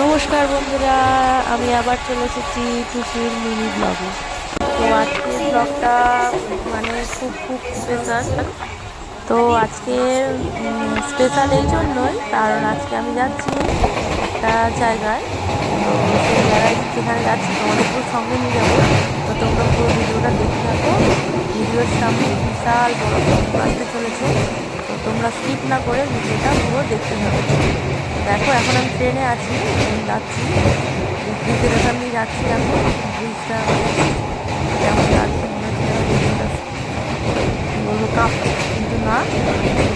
নমস্কার বন্ধুরা, আমি আবার চলে এসেছি টুসির মিনি ব্লগে তো আজকের ব্লগটা মানে খুব খুব স্পেশাল তো আজকে স্পেশাল এই জন্যই, কারণ আজকে আমি যাচ্ছি একটা জায়গায়। তো সেই জায়গায় যেখানে যাচ্ছি, তোমাদের পুরো সঙ্গে নিয়ে যাব। তো তোমরা পুরো ভিডিওটা দেখে থাকো। ভিডিওর সামনে বিশাল বড় আসতে চলেছে। তোমরা স্কিপ না করে ভিডিওটা পুরো দেখতে থাকো দেখো এখন আমি ট্রেনে আছি যাচ্ছি ওখান দিয়ে যাচ্ছি এখন ব্রিজটা কেমন লাগছে মনে হচ্ছে কাঁপছে কিন্তু না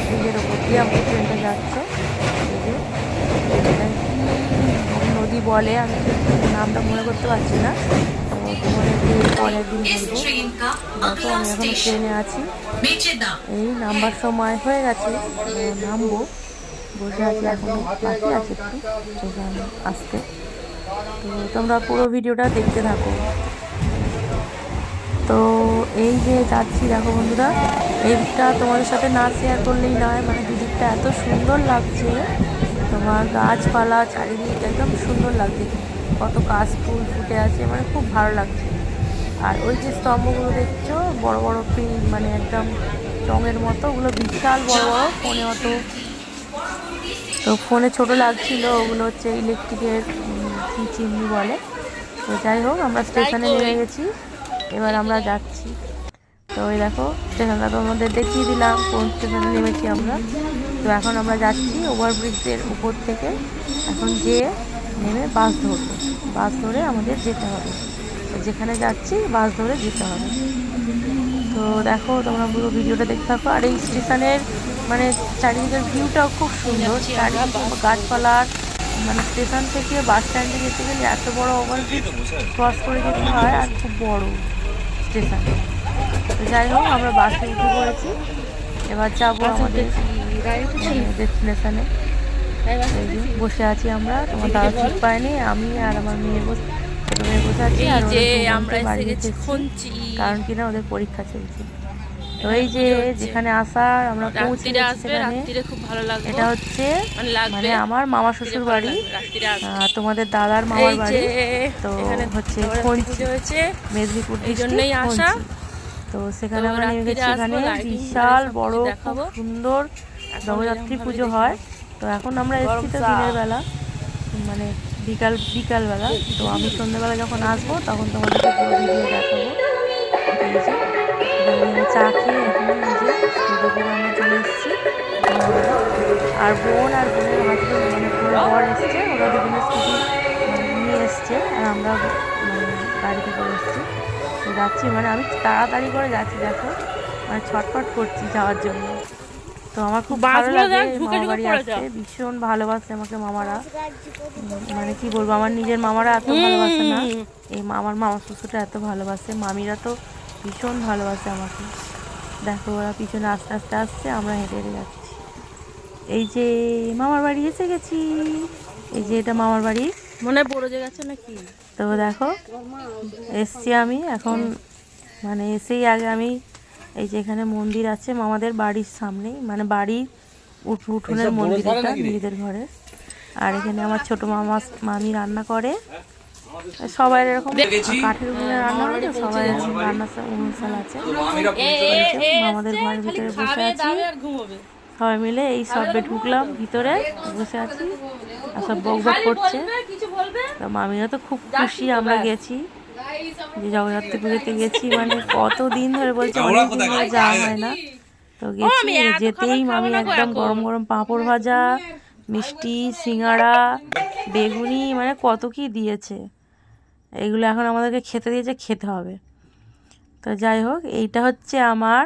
ব্রিজের ওপর দিয়ে আমাদের ট্রেনটা যাচ্ছে নদী বলে আমি নামটা মনে করতে পারছি না আমি এখন ট্রেনে আছি এই নামবার সময় হয়ে গেছে নামবো। বসে আছি বাকি আছে আসতে। তো তোমরা পুরো ভিডিওটা দেখতে থাকো। তো এই যে যাচ্ছি, দেখো বন্ধুরা, এইটা তোমাদের সাথে না শেয়ার করলেই নয় মানে দুদিকটা এত সুন্দর লাগছে। তোমার গাছপালা চারিদিক একদম সুন্দর লাগছে। কত কাশ ফুল ফুটে আছে মানে খুব ভালো লাগছে। আর ওই যে স্তম্ভগুলো দেখছ বড় বড় পিন মানে একদম চঙের মতো ওগুলো বিশাল বড় বড় ফোনে অত। তো ফোনে ছোট লাগছিল ওগুলো হচ্ছে ইলেকট্রিকের কী চিমনি বলে। তো যাই হোক আমরা স্টেশনে নেমে গেছি এবার আমরা যাচ্ছি। তো ওই দেখো স্টেশনটা তোমাদের দেখিয়ে দিলাম কোন স্টেশনে নেমেছি আমরা। তো এখন আমরা যাচ্ছি ওভারব্রিজের উপর থেকে। এখন যেয়ে নেমে বাস ধরবো। বাস ধরে আমাদের যেতে হবে। তো যেখানে যাচ্ছি বাস ধরে যেতে হবে। তো দেখো তোমরা পুরো ভিডিওটা দেখতে থাকো। আর এই স্টেশনের মানে চারিদিকের ভিউটাও খুব সুন্দর। চারিদিকে গাছপালার মানে স্টেশন থেকে বাস স্ট্যান্ডে যেতে গেলে এত বড় ওভারব্রিজ ক্রস করে যেতে হয় আর খুব বড় স্টেশন। তো যাই হোক আমরা বাসে উঠে পড়েছি। এবার যাব আমাদের ডেস্টিনেশনে বসে আছি আমরা তোমার দাদা ঠিক পায়নি আমি আর আমার মেয়ে বসে ছোটো মেয়ে বসে আছি আর যে আমরা কারণ কিনা ওদের পরীক্ষা চলছে। তো এই যে যেখানে আসার আমরা পৌঁছে সেখানে। এটা হচ্ছে মানে মানে আমার মামা শ্বশুর বাড়ি তোমাদের দাদার মামার বাড়ি। তো এখানে হচ্ছে মেদিনীপুর এই জন্যই আসা। তো সেখানে আমরা নেমে গেছি আসব, বিশাল বড় খুব সুন্দর নবরাত্রি পুজো হয়। তো এখন আমরা এসেছি তো দিনের বেলা মানে বিকাল বিকালবেলা। তো আমি সন্ধ্যেবেলা যখন আসব তখন তোমাদেরকে পুরো ভিডিও দেখাবো। চা খেয়ে এখানে যে স্টুডিওতে আমরা চলে এসেছি। আর বোন আর বোনের হাজবেন্ড মানে পুরো বর এসছে ওরা দুজনে স্কুটি নিয়ে এসছে আর আমরা মানে গাড়িতে করে এসছি। তো যাচ্ছি মানে আমি তাড়াতাড়ি করে যাচ্ছি দেখো। মানে ছটফট করছি যাওয়ার জন্য। তো আমার খুব ভালো লাগে দেখ, মামা বাড়ি পড়ে আসতে। ভীষণ ভালোবাসে আমাকে মামারা। মানে কি বলব আমার নিজের মামারা এত ভালোবাসে না। এই মামার মামা শ্বশুরটা এত ভালোবাসে মামিরা তো ভীষণ ভালোবাসে আমাকে। দেখো ওরা পিছনে আস্তে আস্তে আসছে আমরা হেঁটে হেঁটে যাচ্ছি। এই যে মামার বাড়ি এসে গেছি। এই যে এটা মামার বাড়ি। মনে বড় জায়গা আছে নাকি? তো দেখো এসছি আমি এখন। মানে এসেই আগে আমি এই যে এখানে মন্দির আছে মামাদের বাড়ির সামনেই মানে বাড়ির উঠ উঠোনের মন্দির এটা নিজেদের ঘরে। আর এখানে আমার ছোট মামা মামি রান্না করে। সবাই এরকম কাঠের উনুনে রান্না হয় তো সবাই রান্না অনুষ্ঠান আছে। মামাদের ঘরের ভিতরে বসে আছি। সবাই মিলে এই সবে ঢুকলাম ভিতরে বসে আছি। আর সব বক বক করছে। তো মামিরা তো খুব খুশি আমরা গেছি। জগদ্ধাত্রী পুজোতে গেছি মানে কতদিন ধরে বলছে অনেক দিন ধরে যাওয়া হয় না। তো গেছি যেতেই মামি একদম গরম গরম পাঁপড় ভাজা মিষ্টি সিঙাড়া বেগুনি মানে কত কি দিয়েছে। এগুলো এখন আমাদেরকে খেতে দিয়েছে খেতে হবে। তো যাই হোক এইটা হচ্ছে আমার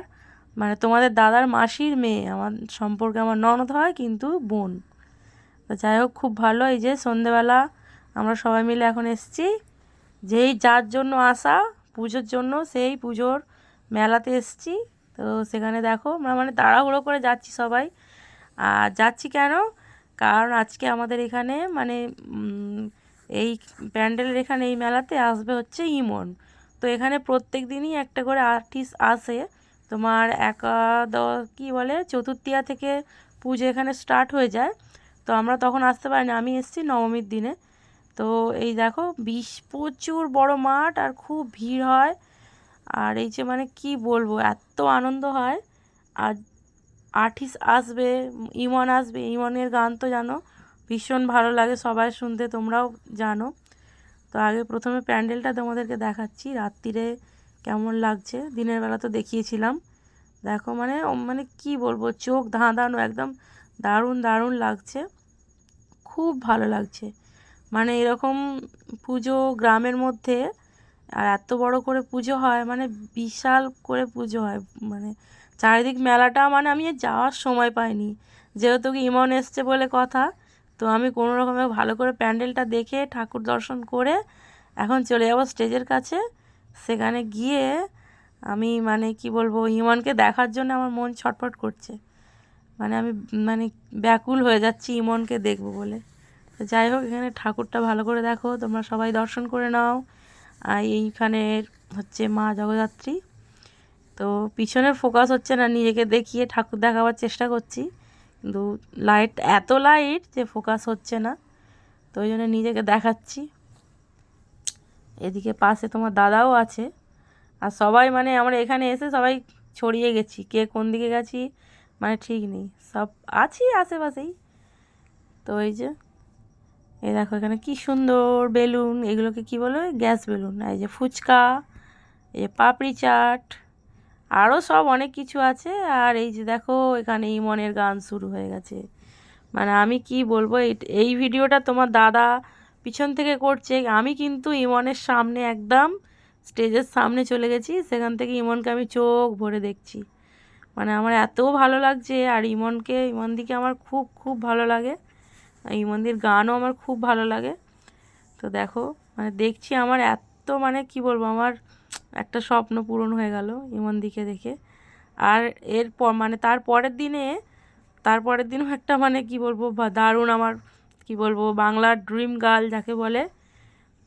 মানে তোমাদের দাদার মাসির মেয়ে আমার সম্পর্কে আমার ননদ হয় কিন্তু বোন। তো যাই হোক খুব ভালো এই যে সন্ধেবেলা আমরা সবাই মিলে এখন এসেছি। যেই যার জন্য আসা, পুজোর জন্য সেই পুজোর মেলাতে এসছি। তো সেখানে দেখো আমরা মানে তাড়াহুড়ো করে যাচ্ছি সবাই। আর যাচ্ছি কেন? কারণ আজকে আমাদের এখানে মানে এই প্যান্ডেলের এখানে এই মেলাতে আসবে হচ্ছে ইমন। তো এখানে প্রত্যেক দিনই একটা করে আর্টিস্ট আসে। তোমার একাদশ, কী বলে, চতুর্থিয়া থেকে পুজো এখানে স্টার্ট হয়ে যায়। তো আমরা তখন আসতে পারিনি। আমি এসেছি নবমীর দিনে। তো এই দেখো, বিশ, প্রচুর বড় মাঠ আর খুব ভিড় হয়। আর এই যে মানে কি বলব, এত আনন্দ হয়। আর আর্টিস্ট আসবে, ইমন আসবে, ইমনের গান তো জানো, ভীষণ ভালো লাগে সবাই শুনতে, তোমরাও জানো। তো আগে প্রথমে প্যান্ডেলটা তোমাদেরকে দেখাচ্ছি, রাত্রিরে কেমন লাগছে, দিনের বেলা তো দেখিয়েছিলাম। দেখো মানে মানে কি বলব, চোখ ধাঁধানো, একদম দারুণ দারুণ লাগছে। খুব ভালো লাগছে। মানে এরকম পুজো গ্রামের মধ্যে আর এত বড় করে পুজো হয় মানে বিশাল করে পুজো হয় মানে চারিদিক মেলাটা মানে আমি যাওয়ার সময় পাইনি। যেহেতু কি ইমন এসছে বলে কথা, তো আমি কোনো রকমে ভালো করে প্যান্ডেলটা দেখে ঠাকুর দর্শন করে এখন চলে যাব স্টেজের কাছে। সেখানে গিয়ে আমি মানে কি বলব, ইমনকে দেখার জন্য আমার মন ছটফট করছে। মানে আমি মানে ব্যাকুল হয়ে যাচ্ছি ইমনকে দেখব বলে। তো যাই হোক, এখানে ঠাকুরটা ভালো করে দেখো, তোমরা সবাই দর্শন করে নাও। আর এইখানে হচ্ছে মা জগদ্ধাত্রী। তো পিছনের ফোকাস হচ্ছে না, নিজেকে দেখিয়ে ঠাকুর দেখাবার চেষ্টা করছি। কিন্তু লাইট এত লাইট যে ফোকাস হচ্ছে না। তো ওই জন্য নিজেকে দেখাচ্ছি। এদিকে পাশে তোমার দাদাও আছে। আর সবাই মানে আমরা এখানে এসে সবাই ছড়িয়ে গেছি, কে কোন দিকে গেছি মানে ঠিক নেই। সব আছি আশেপাশেই। তো এই যে এই দেখো এখানে কি সুন্দর বেলুন, এগুলোকে কি বলে? Gas balloon. এই যে ফুচকা, এই যে পাপড়ি চাট আরও সব অনেক কিছু আছে। আর এই যে দেখো, এখানে ইমনের গান শুরু হয়ে গেছে। মানে আমি কি বলব এই ভিডিওটা তোমার দাদা পিছন থেকে করছে। আমি কিন্তু ইমনের সামনে একদম স্টেজের সামনে চলে গেছি। সেখান থেকে ইমনকে আমি চোখ ভরে দেখছি। মানে আমার এত ভালো লাগছে। আর ইমনকে, ইমন দিকে আমার খুব খুব ভালো লাগে। আর ইমনদির গানও আমার খুব ভালো লাগে। তো দেখো মানে দেখছি আমার এত মানে কি বলব, আমার একটা স্বপ্ন পূরণ হয়ে গেল ইমনদিকে দেখে। আর এরপর মানে তার পরের দিনে, তার পরের দিনও একটা মানে কি বলব দারুণ আমার কি বলব, বাংলার ড্রিম গার্ল যাকে বলে,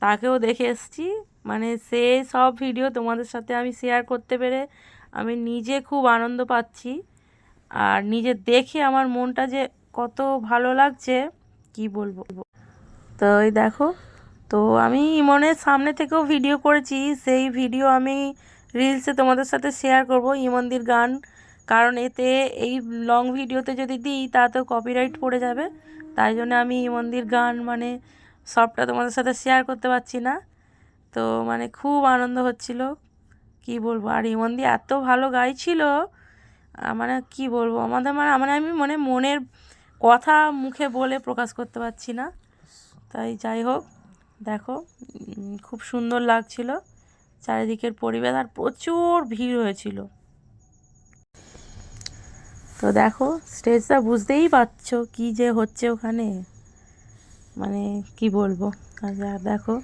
তাকেও দেখে এসেছি। মানে সে সব ভিডিও তোমাদের সাথে আমি শেয়ার করতে পেরে আমি নিজে খুব আনন্দ পাচ্ছি। আর নিজে দেখে আমার মনটা যে কত ভালো লাগছে কি বলব? তো এই দেখো, তো আমি ইমনের সামনে থেকেও ভিডিও করেছি। সেই ভিডিও আমি রিলসে তোমাদের সাথে শেয়ার করব ইমনদির গান। কারণ এতে এই লং ভিডিওতে যদি দিই, তাতেও কপিরাইট পড়ে যাবে। তাই জন্য আমি ইমনদির গান মানে সবটা তোমাদের সাথে শেয়ার করতে পারছি না। তো মানে খুব আনন্দ হচ্ছিল, কি বলব? আর ইমনদি এত ভালো গাইছিল মানে কি বলব? আমাদের মানে মানে আমি মানে মনের কথা মুখে বলে প্রকাশ করতে পারছি না। তাই যাই হোক, দেখো খুব সুন্দর লাগছিল চারিদিকের পরিবেশ আর প্রচুর ভিড় হয়েছিল। তো দেখো স্টেজটা বুঝতেই পারছ কি যে হচ্ছে ওখানে। মানে কি বলব? আর দেখো,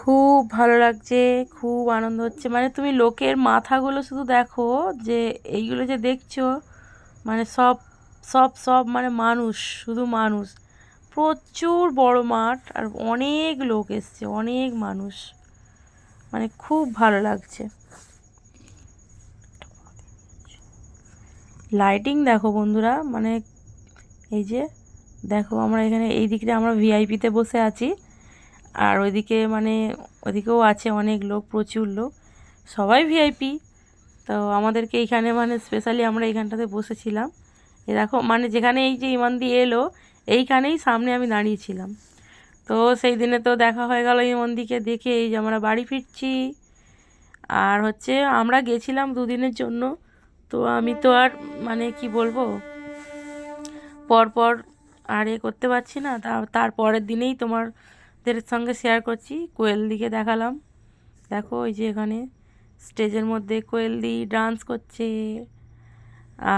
খুব ভালো লাগছে, খুব আনন্দ হচ্ছে। মানে তুমি লোকের মাথাগুলো শুধু দেখো যে, এইগুলো যে দেখছ মানে সব সব সব মানে মানুষ, শুধু মানুষ। প্রচুর বড় মাঠ আর অনেক লোক এসছে, অনেক মানুষ। মানে খুব ভালো লাগছে। লাইটিং দেখো বন্ধুরা মানে এই যে, দেখো আমরা এখানে, এই দিকটা আমরা ভিআইপিতে বসে আছি। আর ওইদিকে মানে ওইদিকেও আছে অনেক লোক, প্রচুর লোক। সবাই ভিআইপি তো আমাদেরকে এইখানে মানে স্পেশালি আমরা এইখানটাতে বসেছিলাম। দেখো মানে যেখানে এই যে ইমান দিয়ে এলো, এইখানেই সামনে আমি দাঁড়িয়েছিলাম তো সেই দিনে তো দেখা হয়ে গেল ইমন্দিকে দেখে, এই যে আমরা বাড়ি ফিরছি। আর হচ্ছে আমরা গেছিলাম দুদিনের জন্য। তো আমি তো আর মানে কি বলব, পরপর আর এ করতে পারছি না। তার পরের দিনেই তোমাদের সঙ্গে শেয়ার করছি। কোয়েল দিকে দেখালাম। দেখো ওই যে এখানে স্টেজের মধ্যে কোয়েল দি ডান্স করছে।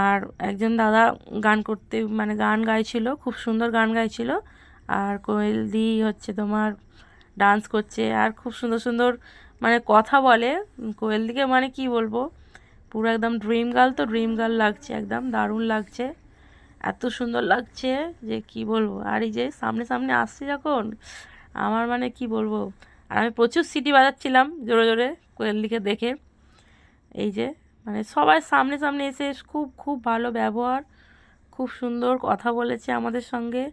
আর একজন দাদা গান করতে মানে গান গাইছিল, খুব সুন্দর গান গাইছিল। আর কোয়েল দি হচ্ছে তোমার ডান্স করছে। আর খুব সুন্দর সুন্দর মানে কথা বলে। কোয়েল দিকে মানে কি বলব? পুরো একদম ড্রিম গার্ল তো ড্রিম গার্ল লাগছে, একদম দারুণ লাগছে। এত সুন্দর লাগছে যে কি বলব? আর এই যে সামনে সামনে আসছে যখন, আমার মানে কি বলব? আর আমি প্রচুর সিটি বাজাচ্ছিলাম জোরে জোরে। কোয়েল দিকে দেখে। এই যে মানে সবাই সামনে সামনে এসে খুব খুব ভালো ব্যবহার, খুব সুন্দর কথা বলেছে আমাদের সঙ্গে,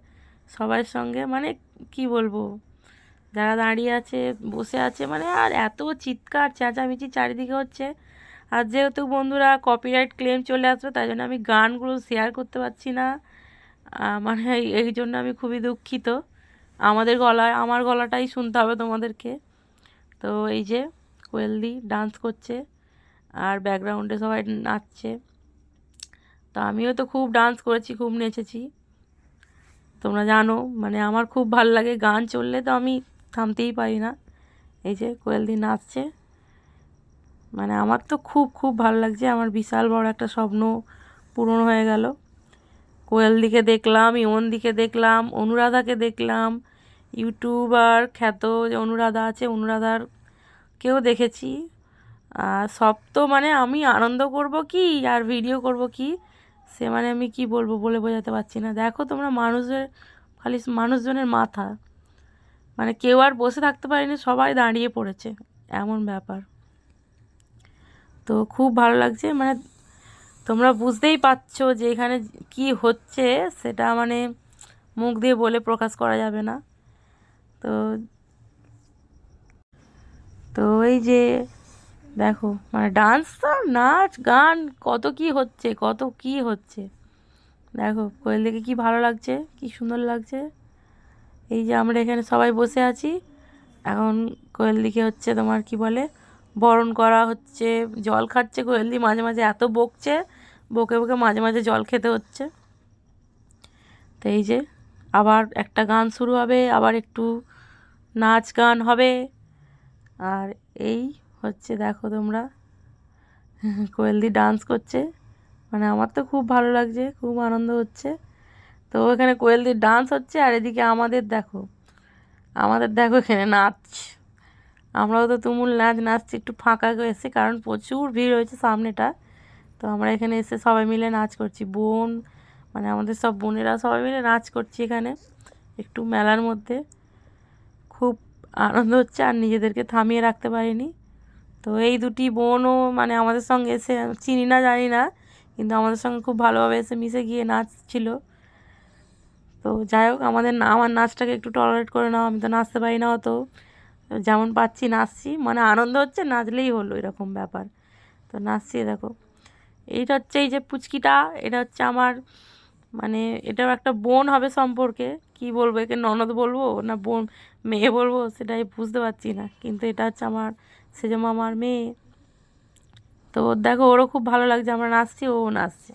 সবার সঙ্গে। মানে কি বলব, যারা দাঁড়িয়ে আছে, বসে আছে মানে আর এত চিৎকার, চেঁচামেচি চারিদিকে হচ্ছে। আর যেহেতু বন্ধুরা কপিরাইট ক্লেম চলে আসবে, তাই জন্য আমি গানগুলো শেয়ার করতে পারছি না। মানে এই জন্য আমি খুবই দুঃখিত। আমাদের গলায়, আমার গলাটাই শুনতে হবে তোমাদেরকে। তো এই যে কোয়েলদি ডান্স করছে আর ব্যাকগ্রাউন্ডে সবাই নাচছে। তো আমিও তো খুব ডান্স করেছি, খুব নেচেছি। তোমরা জানো মানে আমার খুব ভালো লাগে গান চললে তো আমি থামতেই পারি না। এই যে কোয়েলদি নাচছে। মানে আমার তো খুব খুব ভালো লাগছে, আমার বিশাল বড় একটা স্বপ্ন পূরণ হয়ে গেল। কোয়েলদিকে দেখলাম ইমন দিকে দেখলাম, অনুরাধাকে দেখলাম, ইউটিউবার খ্যাত যে অনুরাধা আছে, অনুরাধার কেও দেখেছি। সব তো মানে আমি আনন্দ করব কি আর ভিডিও করব কি? সে মানে আমি কি বলব বলে বোঝাতে পারছি না। দেখো তোমরা মানুষের খালি মানুষজনের মাথা। মানে কেউ আর বসে থাকতে পারেনি, সবাই দাঁড়িয়ে পড়েছে। এমন ব্যাপার। তো খুব ভালো লাগছে। মানে তোমরা বুঝতেই পারছ যে এখানে কি হচ্ছে, সেটা মানে মুখ দিয়ে বলে প্রকাশ করা যাবে না। তো তো এই যে, দেখো মানে ডান্স তো, নাচ, গান, কত কি হচ্ছে, কত কি হচ্ছে। দেখো, কোয়েল দেখে কি ভালো লাগছে, কি সুন্দর লাগছে। এই যে আমরা এখানে সবাই বসে আছি। এখন কোয়েল দিকে হচ্ছে তোমার কি বলে, বরণ করা হচ্ছে, জল খাচ্ছে কোয়েল দি, মাঝে মাঝে এত বকছে, বকে বকে মাঝে মাঝে জল খেতে হচ্ছে। তো এই যে, আবার একটা গান শুরু হবে, আবার একটু নাচ গান হবে। আর এই হচ্ছে দেখো তোমরা। কোয়েলদি ডান্স করছে। মানে আমার তো খুব ভালো লাগছে, খুব আনন্দ হচ্ছে। তো এখানে কোয়েলদির ডান্স হচ্ছে আর এদিকে আমাদের দেখো আমাদের দেখো এখানে নাচ। আমরাও তো তুমুল নাচ, নাচছি একটু ফাঁকা এসে কারণ প্রচুর ভিড় হয়েছে সামনেটা। তো আমরা এখানে এসে সবাই মিলে নাচ করছি। বোন মানে আমাদের সব বোনেরা সবাই মিলে নাচ করছি এখানে, একটু মেলার মধ্যে। খুব আনন্দ হচ্ছে আর নিজেদেরকে থামিয়ে রাখতে পারিনি। তো এই দুটি বোনও মানে আমাদের সঙ্গে এসে চিনি না, জানি না, কিন্তু আমাদের সঙ্গে খুব ভালোভাবে এসে মিশে গিয়ে নাচছিল তো যাই হোক, আমাদের আমার নাচটাকে একটু টলারেট করে নাও, আমি তো নাচতে পারি না অত। যেমন পাচ্ছি, নাচছি মানে আনন্দ হচ্ছে, নাচলেই হলো এরকম ব্যাপার। তো নাচছি, দেখো। এইটা হচ্ছে এই যে পুচকিটা, এটা হচ্ছে আমার মানে এটাও একটা বোন হবে সম্পর্কে। কি বলব, একে ননদ বলব না বোন, মেয়ে বলব সেটাই বুঝতে পারছি না। কিন্তু এটা হচ্ছে আমার সেজো মামার মেয়ে। তো দেখো, ওরও খুব ভালো লাগছে। আমরা নাচছি, ও নাচছে।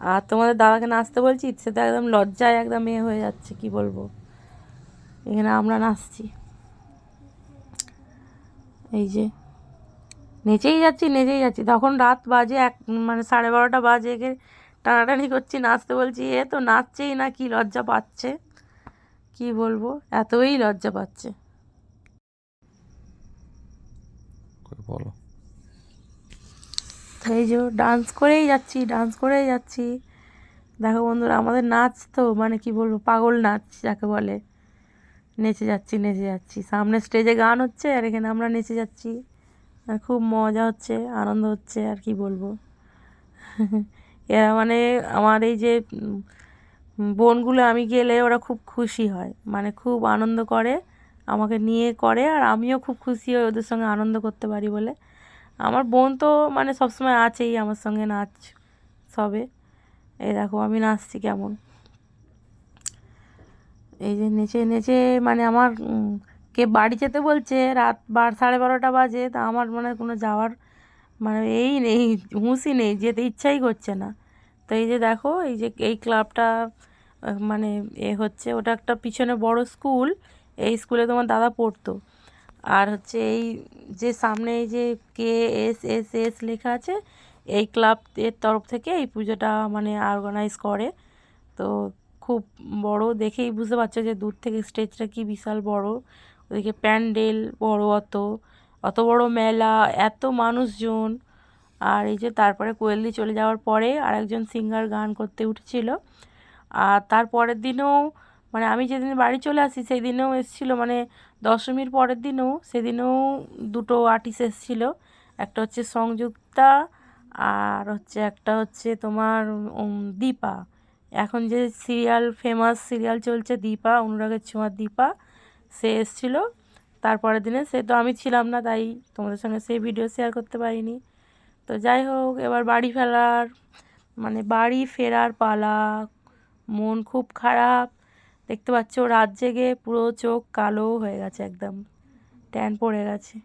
আর তোমাদের দাদাকে নাচতে বলছি, সে তো একদম লজ্জায় একদম মেয়ে হয়ে যাচ্ছে, কি বলব। এখানে আমরা নাচছি। এই যে, নেচেই যাচ্ছি নেচেই যাচ্ছি। তখন রাত বাজে এক মানে সাড়ে বারোটা বাজে একে টানাটানি করছি নাচতে বলছি এ তো নাচছেই না কি লজ্জা পাচ্ছে? কি বলব? এতই লজ্জা পাচ্ছে। বলো। এই যে ডান্স করেই যাচ্ছি ডান্স করেই যাচ্ছি। দেখো বন্ধুরা আমাদের নাচ তো মানে কি বলব পাগল নাচ যাকে বলে। নেচে যাচ্ছি নেচে যাচ্ছি। সামনে স্টেজে গান হচ্ছে আর এখানে আমরা নেচে যাচ্ছি। আর খুব মজা হচ্ছে আনন্দ হচ্ছে আর কি বলব। মানে আমার এই যে বোনগুলো আমি গেলে ওরা খুব খুশি হয়। মানে খুব আনন্দ করে, আমাকে নিয়ে করে আর আমিও খুব খুশি হই ওদের সঙ্গে আনন্দ করতে পারি বলে। আমার বোন তো মানে সবসময় আছেই আমার সঙ্গে নাচ সবে। এই দেখো আমি নাচছি কেমন। এই যে নেচে নেচে মানে আমার কে বাড়ি যেতে বলছে, রাত বার, সাড়ে বারোটা বাজে, তা আমার মানে কোনো যাওয়ার মানে এই নেই, হুঁশই নেই, যেতে ইচ্ছাই করছে না। তো এই যে দেখো, এই যে এই ক্লাবটা মানে এ হচ্ছে, ওটা একটা পিছনে বড় স্কুল, এই স্কুলে তোমার দাদা পড়তো। আর হচ্ছে এই যে সামনে এই যে কে এস এস এস লেখা আছে, এই ক্লাব এর তরফ থেকে এই পুজোটা মানে অর্গানাইজ করে। তো খুব বড়, দেখেই বুঝতে পারছ যে দূর থেকে স্টেজটা কি বিশাল বড়। ওদিকে প্যান্ডেল বড় অত। অত বড় মেলা, এত মানুষজন। আর এই যে তারপরে কোয়েলদি চলে যাওয়ার পরে আরেকজন সিঙ্গার গান করতে উঠেছিল। আর তার পরের দিনেও মানে আমি যেদিন বাড়ি চলে আসি সেই দিনেও এসেছিল মানে দশমীর পরের দিনেও সেদিনেও দুটো আর্টিস্ট এসেছিল। একটা হচ্ছে সংযুক্তা আর হচ্ছে একটা হচ্ছে তোমার দীপা। এখন যে সিরিয়াল ফেমাস সিরিয়াল চলছে দীপা, অনুরাগের ছোঁয়ার দীপা, সে এসেছিল। তারপরের দিনে সে তো আমি ছিলাম না, তাই তোমাদের সঙ্গে সেই ভিডিও শেয়ার করতে পারিনি। তো যাই হোক, এবার বাড়ি ফেরার মানে বাড়ি ফেরার পালা। মন খুব খারাপ। দেখতে পাচ্ছ, রাত জেগে পুরো চোখ কালো হয়ে গেছে একদম। ট্যান পড়ে গেছে।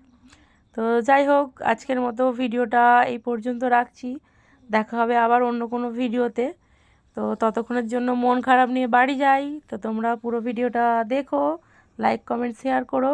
তো যাই হোক, আজকের মতো ভিডিওটা এই পর্যন্ত রাখছি। দেখা হবে আবার অন্য কোনো ভিডিওতে তো ততক্ষণের জন্য মন খারাপ নিয়ে বাড়ি যাই। তো তোমরা পুরো ভিডিওটা দেখো লাইক কমেন্ট শেয়ার করো।